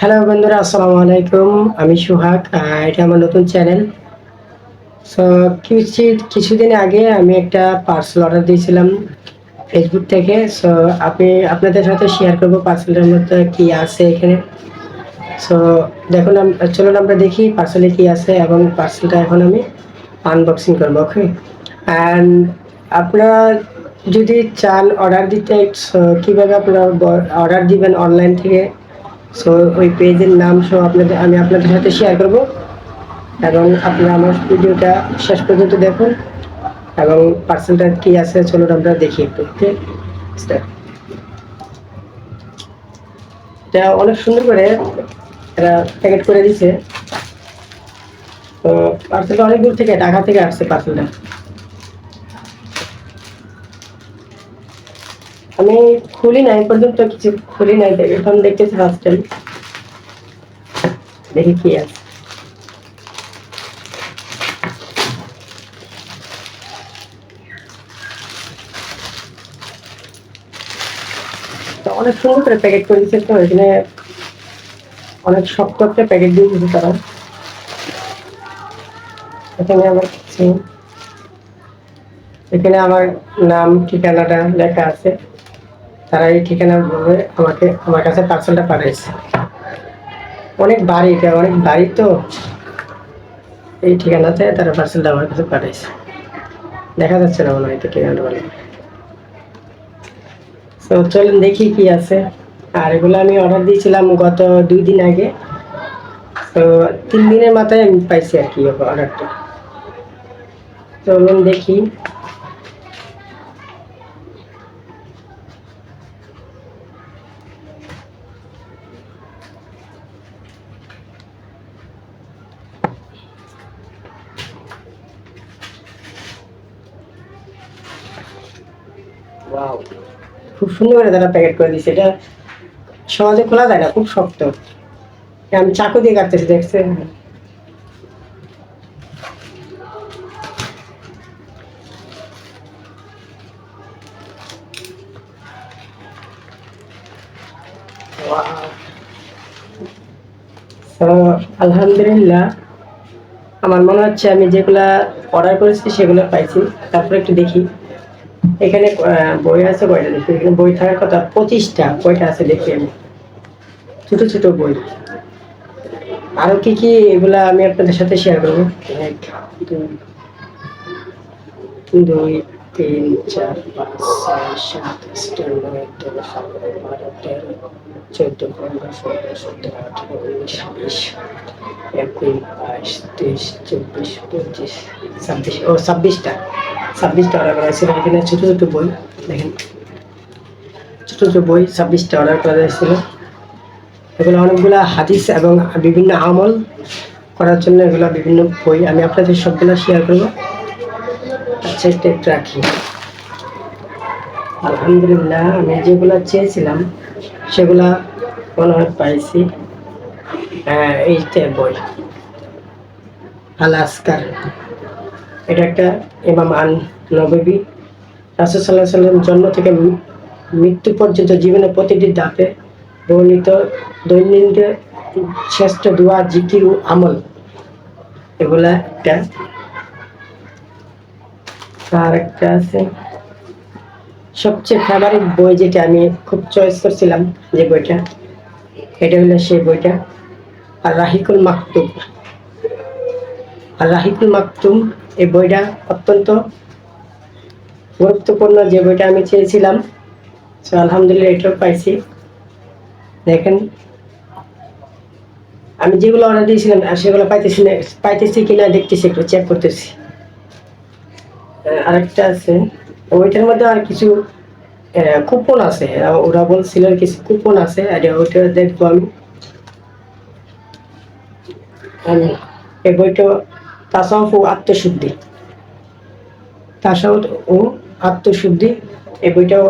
Hello বন্ধুরা, আসসালামু আলাইকুম। আমি সুহাগ এটা আমার নতুন চ্যানেল। সো কিছু কিছুদিন আগে আমি একটা পার্সেল অর্ডার দিয়েছিলাম ফেসবুক থেকে। সো আপনি, আপনাদের সাথে শেয়ার করব পার্সেলের মধ্যে কি আছে এখানে। সো দেখুন চলুন আমরা দেখি পার্সেলে কি আছে এবং পার্সেলটা এখন আমি আনবক্সিং করব ওকে অ্যান্ড আপনারা যদি চান অর্ডার দিতে so, কীভাবে আপনারা অর্ডার দিবেন অনলাইন থেকে সো ওই পেজের নাম সহ আপনাদের, আমি আপনাদের সাথে শেয়ার করব। এবং আপনারা আমার ভিডিওটা শেষ পর্যন্ত দেখুন। এবং পার্সেলটা কি আছে চলুন আমরা দেখি একটু ওকে এটা অনেক সুন্দর করে এরা প্যাকেট করে দিছে তো পার্সেলটা অনেক দূর থেকে, ঢাকা থেকে আসছে পার্সেলটা আমি খুলি নাই, পর্যন্ত কিছু খুলি নাই দেখ, এখন দেখতেছি ফার্স্ট দেখি কি আছে। অনেক সুন্দর করে প্যাকেট করে দিচ্ছে তো, এখানে অনেক শক্ত একটা প্যাকেট দিয়ে দিচ্ছে তারা। এখানে আমার কিছু। এখানে আমার নাম, ঠিকানাটা লেখা আছে। তারা এই ঠিকানা বলে আমাকে, আমার কাছে পার্সেলটা পাঠিয়েছে অনেক বাড়ি, এটা অনেক বাড়ি তো, এই ঠিকানাতে তারা পার্সেলটা আমার কাছে পাঠিয়েছে দেখা যাচ্ছে না মনে হয় ঠিকানাটা বলে। তো চলুন দেখি কি আছে। আর এগুলো আমি অর্ডার দিয়েছিলাম গত দুই দিন আগে। তো তিন দিনের মাথায় আমি পাইছি আর কি অর্ডারটা চলুন দেখি। খুব সুন্দর করে তারা প্যাকেট করে দিচ্ছে এটা সহজে খোলা যায় না, খুব শক্ত। আমি চাকু দিয়ে কাটতেছি দেখছেন আলহামদুলিল্লাহ, আমার মনে হচ্ছে আমি যেগুলা অর্ডার করেছি সেগুলো পাইছি। তারপরে একটু দেখি। এখানে বই আছে কয়টা দেখি এখানে বই থাকার কথা পঁচিশটা কয়টা আছে দেখি আমি। ছোট ছোট বই। আরও কি কি এগুলা আমি আপনাদের সাথে শেয়ার করব? এক, দুই দুই, তিন, চার, পাঁচ, ছয়, সাত, আট, নয়, দশ বারো তেরো, চোদ্দ, পনেরো, ষোলো, সতেরো, আঠারো, উনিশ, বিশ একুশ, বাইশ, তেইশ, চব্বিশ, পঁচিশ, ছাব্বিশ, ও ছাব্বিশটা। ছাব্বিশটা অর্ডার করা হয়েছিল। এখানে ছোটো ছোটো বই, দেখেন। ছোটো ছোটো বই ছাব্বিশটা অর্ডার করা হয়েছিল। এগুলো অনেকগুলো হাদিস এবং বিভিন্ন আমল করার জন্য এগুলো বিভিন্ন বই। আমি আপনাদের সবগুলো শেয়ার করব। আচ্ছা একটা রাখি। আলহামদুলিল্লাহ, আমি যেগুলো চেয়েছিলাম, সেগুলা মনে হয় পাইছি। হ্যাঁ এইটা বই। আল আসকার এটা একটা ইমাম আন নবী রাসুল সাল্লাহ সাল্লাম জন্ম থেকে মৃত্যু পর্যন্ত জীবনের প্রতিটি ধাপে বর্ণিত দৈনন্দিন শ্রেষ্ঠ দোয়া, জিকির ও আমল। এগুলা একটা। আর একটা আছে। সবচেয়ে ফেভারিট বই যেটা আমি খুব চয়েস করছিলাম যে বইটা, এটা হলো সেই বইটা আর রাহিকুল মাকতুম। আর রাহিকুল মাকতুম এই বইটা অত্যন্ত গুরুত্বপূর্ণ যে বইটা আমি চেয়েছিলাম। আলহামদুলিল্লাহ এটাও পাইছি। দেখেন, আমি যেগুলো অর্ডার দিয়েছিলাম, আর সেগুলো পাইতেছি না, পাইতেছি কিনা দেখতেছি, একটু চেক করতেছি। আরেকটা আছে। ওইটার মধ্যে আর কিছু কুপন আছে। ওরা বলছিল কিছু কুপন আছে, আর ওইটা দেখব আমি। আমি এই বইটা তাসাউফ ও আত্মশুদ্ধি। তাসাউফ ও আত্মশুদ্ধি এই বইটাও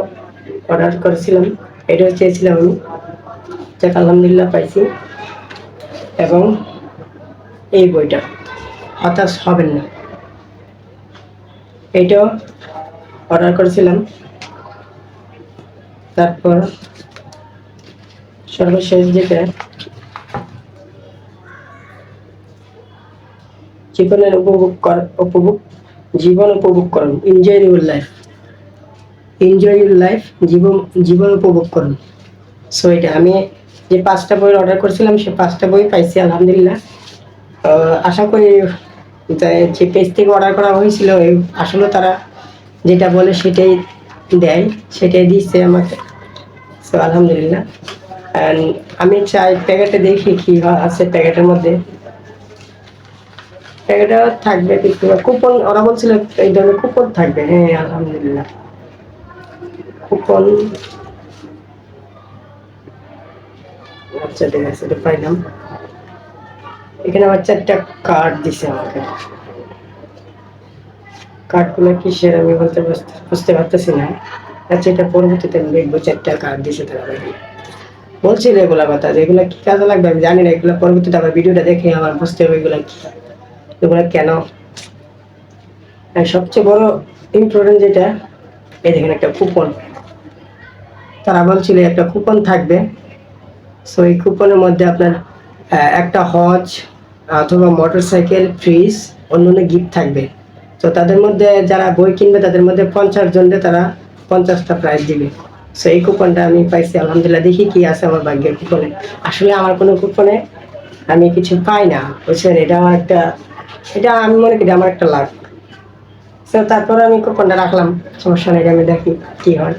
অর্ডার করেছিলাম। এটাও চেয়েছিলাম আমি। যাক, আলহামদুলিল্লাহ পাইছি। এবং এই বইটা হতাশ হবেন না। এইটাও অর্ডার করেছিলাম। তারপর সর্বশেষ যেটা জীবনের উপভোগ কর, উপভোগ, জীবন উপভোগ করুন। Enjoy your life enjoy your life জীবন জীবন উপভোগ করুন। সো এটা আমি যে পাঁচটা বই অর্ডার করেছিলাম, সে পাঁচটা বই পাইছি, আলহামদুলিল্লাহ। আশা করি যে- পেজ থেকে অর্ডার করা হয়েছিল আসলে তারা যেটা বলে সেটাই দেয়, সেটাই দিচ্ছে আমাকে। সো আলহামদুলিল্লাহ। And আমি চাই প্যাকেটে দেখি কী আছে প্যাকেটের মধ্যে। প্যাকেটে থাকবে কুপন ওরা বলছিল এই ধরনের কুপন থাকবে। হ্যাঁ আলহামদুলিল্লাহ। কুপন আচ্ছা ঠিক আছে, এটা পাইলাম। এখানে আমার চারটা কার্ড দিছে আমাকে। কার্ডগুলো কিসের আমি বলতে বুঝতে- পারতেছি না। আচ্ছা এটা পরবর্তীতে আমি দেখব, চারটা কার্ড দিছে তারা। বলছিল এগুলা কথা এগুলা কি কাজে লাগবে আমি জানি না, এগুলো পরবর্তীতে আবার ভিডিওটা দেখে আমার বুঝতে হবে এগুলা কি। এগুলা কেন? আর সবচেয়ে বড় ইম্পর্টেন্ট যেটা, এই দেখেন একটা কুপন তারা বলছিল একটা কুপন থাকবে। সো এই কুপনের মধ্যে আপনার একটা হজ অথবা মোটর সাইকেল ফ্রিজ অন্য অন্য গিফট থাকবে। তো তাদের মধ্যে যারা বই কিনবে, তাদের মধ্যে পঞ্চাশ জনকে তারা পঞ্চাশটা প্রাইজ দিবে। সো এই কুপনটা আমি পাইছি, আলহামদুলিল্লাহ। দেখি কি আছে আমার ভাগ্যের কুপনে আসলে আমার কোনো কুপনে আমি কিছু পাই না। বুঝছেন? এটা আমার একটা এটা আমি মনে করি আমার একটা লাভ তো তারপরে আমি কুপনটা রাখলাম। সমস্যা নেই আমি দেখি কি হয়।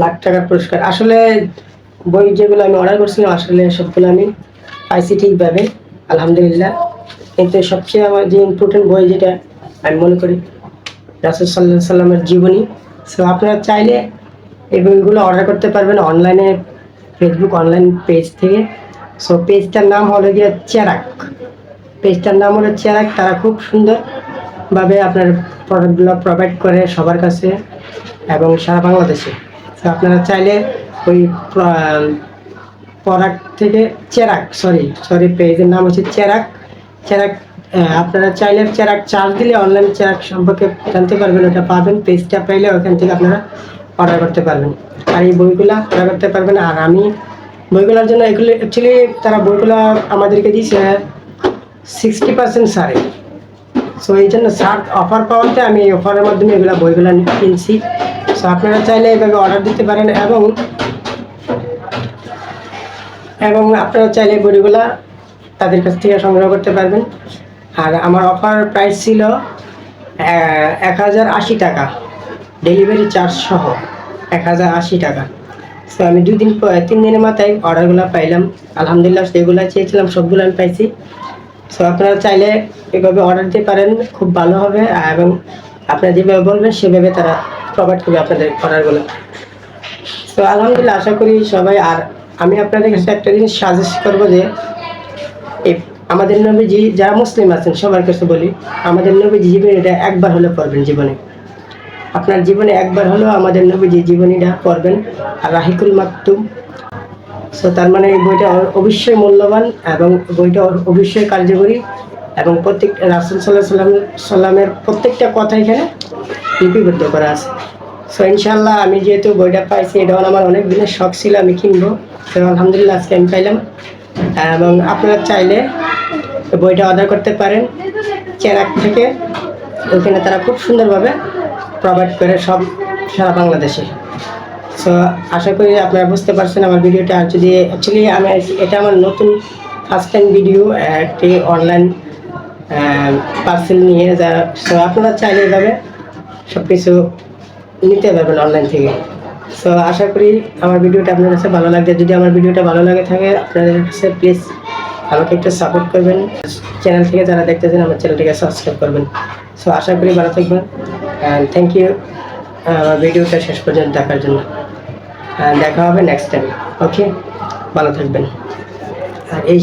লাখ টাকার পুরস্কার। আসলে বই যেগুলো আমি অর্ডার করছিলাম, আসলে সবগুলো আমি পাইছি ঠিকভাবে, আলহামদুলিল্লাহ। কিন্তু সবচেয়ে আমার যে ইম্পর্টেন্ট বই যেটা, আমি মনে করি রাসুল সাল্লাহ সাল্লামের জীবনী। সো আপনারা চাইলে এই বইগুলো অর্ডার করতে পারবেন অনলাইনে ফেসবুক অনলাইন পেজ থেকে। সো পেজটার নাম হলো গিয়ে চেরাক। পেজটার নাম হলো চেরাক, তারা খুব সুন্দরভাবে আপনার প্রোডাক্টগুলো প্রোভাইড করে সবার কাছে এবং সারা বাংলাদেশে। তো আপনারা চাইলে ওই প্রোডাক্ট থেকে চেরাক সরি সরি পেজের নাম হচ্ছে চেরাক। চেরাক আপনারা চাইলে চেরাক চার্জ দিলে অনলাইন চেরাক সম্পর্কে জানতে পারবেন, ওটা পাবেন। পেজটা পাইলে ওখান থেকে আপনারা অর্ডার করতে পারবেন। আর এই বইগুলা অর্ডার করতে পারবেন। আর আমি বইগুলোর জন্য এগুলো অ্যাকচুয়ালি তারা বইগুলো আমাদেরকে দিয়েছে সিক্সটি পার্সেন্ট সারে। সো এই জন্য সার অফার পাওয়াতে আমি এই অফারের মাধ্যমে এগুলো বইগুলো কিনছি। সো আপনারা চাইলে এভাবে অর্ডার দিতে পারেন এবং এবং আপনারা চাইলে বইগুলা তাদের কাছ থেকে সংগ্রহ করতে পারবেন। আর আমার অফার প্রাইস ছিল এক হাজার আশি টাকা। ডেলিভারি চার্জ সহ এক হাজার আশি টাকা। তো আমি দুই দিন তিন দিনের মাথায় অর্ডারগুলো পাইলাম। আলহামদুলিল্লাহ, যেগুলো চেয়েছিলাম সবগুলো আমি পাইছি। সো আপনারা চাইলে এভাবে অর্ডার দিতে পারেন, খুব ভালো হবে। এবং আপনারা যেভাবে বলবেন, সেভাবে তারা প্রোভাইড করবে আপনাদের অর্ডারগুলো তো আলহামদুলিল্লাহ, আশা করি সবাই, আর আমি আপনাদের কাছে একটা জিনিস সাজেস্ট করব যে, এই আমাদের নবীজি যারা মুসলিম আছেন, সবার কাছে বলি, আমাদের নবীজি জীবনে এটা একবার হলে পড়বেন জীবনে। আপনার জীবনে একবার হলেও আমাদের নবীজি জীবনীটা পড়বেন। আর রাহিকুল মাকতুম সো তার মানে এই বইটা অবশ্যই মূল্যবান এবং বইটা অবশ্যই কার্যকরী এবং প্রত্যেক রাসুল সাল্লাহ সাল্লাম সাল্লামের প্রত্যেকটা কথা এখানে লিপিবদ্ধ করা আছে। সো ইনশাল্লাহ আমি যেহেতু বইটা পাইছি এটা আমার অনেক দিনের শখ ছিল, আমি কিনবো। তো আলহামদুলিল্লাহ আজকে আমি পাইলাম। এবং আপনারা চাইলে বইটা অর্ডার করতে পারেন। চেরাক থেকে, ওইখানে তারা খুব সুন্দরভাবে প্রোভাইড করে সব সারা বাংলাদেশে। সো আশা করি আপনারা বুঝতে পারছেন আমার ভিডিওটা। আর যদি অ্যাকচুয়ালি আমি এটা আমার নতুন ফার্স্ট টাইম ভিডিও একটি অনলাইন পার্সেল নিয়ে যা সো আপনারা চাইলে এভাবে সব কিছু নিতে পারবেন অনলাইন থেকে। সো আশা করি আমার ভিডিওটা আপনার কাছে ভালো লাগবে। যদি আমার ভিডিওটা ভালো লাগে থাকে, আপনাদের কাছে প্লিজ আমাকে একটু সাপোর্ট করবেন। চ্যানেল থেকে যারা দেখতেছেন, আমার চ্যানেলটিকে সাবস্ক্রাইব করবেন। সো আশা করি ভালো থাকবেন। অ্যান্ড থ্যাংক ইউ আমার ভিডিওটা শেষ পর্যন্ত দেখার জন্য। দেখা হবে নেক্সট টাইম ওকে ভালো থাকবেন। আর এই